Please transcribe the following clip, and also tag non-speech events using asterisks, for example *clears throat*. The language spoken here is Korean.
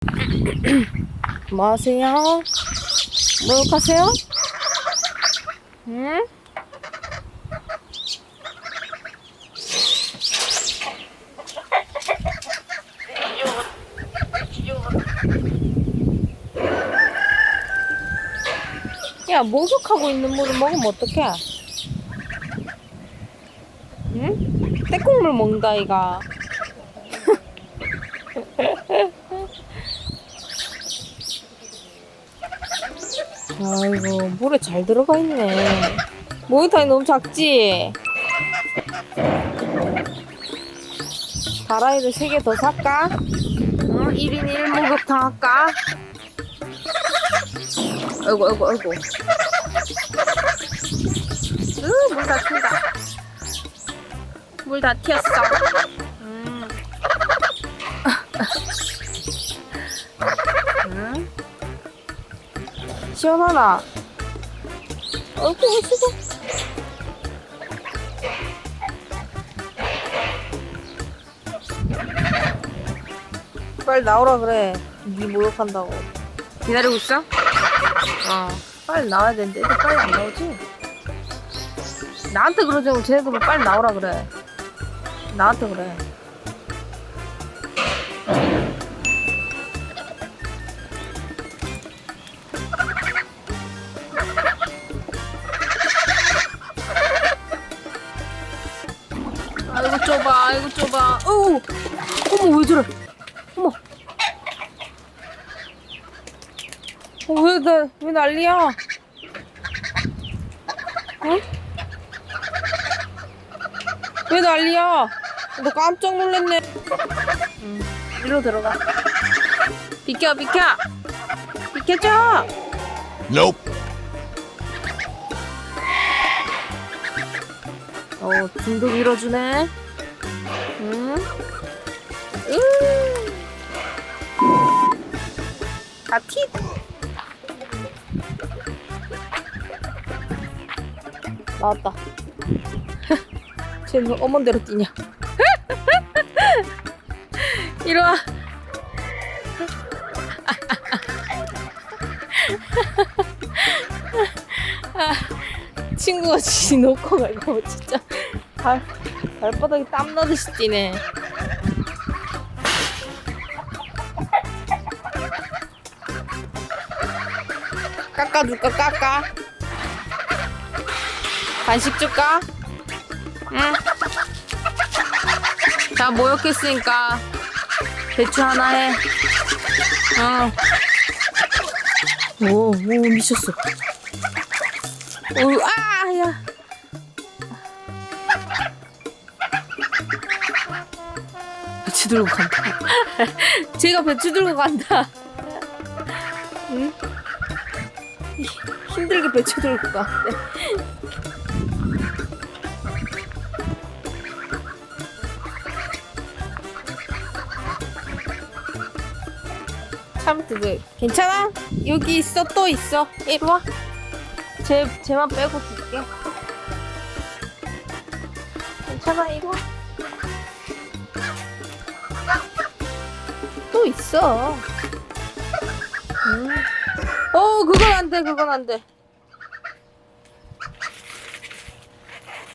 *clears throat* 뭐 하세요? 목욕하세요? 응? 야, 목욕하고 있는 물을 먹으면 어떡해? 응? 떼국물 먹는다, 이가. *laughs* 아이고, 물에 잘 들어가 있네. 목욕탕이 너무 작지? 다라이를 3개 더 살까? 어? 1인 1목욕탕 할까? 아이고, 아이고, 아이고. 으, 물다 튄다. 물 다 튀었어. 음. 음. 시원하다. 어이구, 수고. 빨리 나오라 그래. 니 목욕한다고. 기다리고 있어? 어. 빨리 나와야 되는데 애들 빨리 안 나오지? 나한테 그러지 말고 쟤네들 빨리 나오라 그래. 나한테 그래. 아이고 좁아. 어우, 어머 왜 저래? 어머. 어, 왜, 나, 왜 난리야? 응? 왜 난리야? 너 깜짝 놀랐네. 응, 일로 들어가. 비켜, 비켜! 비켜줘! Nope. 어, 등도 밀어주네. 응? 으. 아, 티. 나왔다. 쟤는 어먼 대로 뛰냐. *laughs* 이리 와. *laughs* 아, 친구가 지 놓고 갈고 진짜 발, 발바닥에 땀 나듯이 뛰네. 깎아줄까, 깎아? 간식 줄까? 응. 자, 모욕했으니까 배추 하나 해. 어. 오, 오, 미쳤어. 오, 아, 야. 배추 들고 간다. 제가 배추 들고 간다. 응? 힘들게 배추 들고 가. 참 그거 괜찮아? 여기 있어 또 있어. 이리 와. 제 제만 빼고 줄게. 괜찮아 와. 또 있어. 음. 어, 그건 안 돼, 그건 안 돼.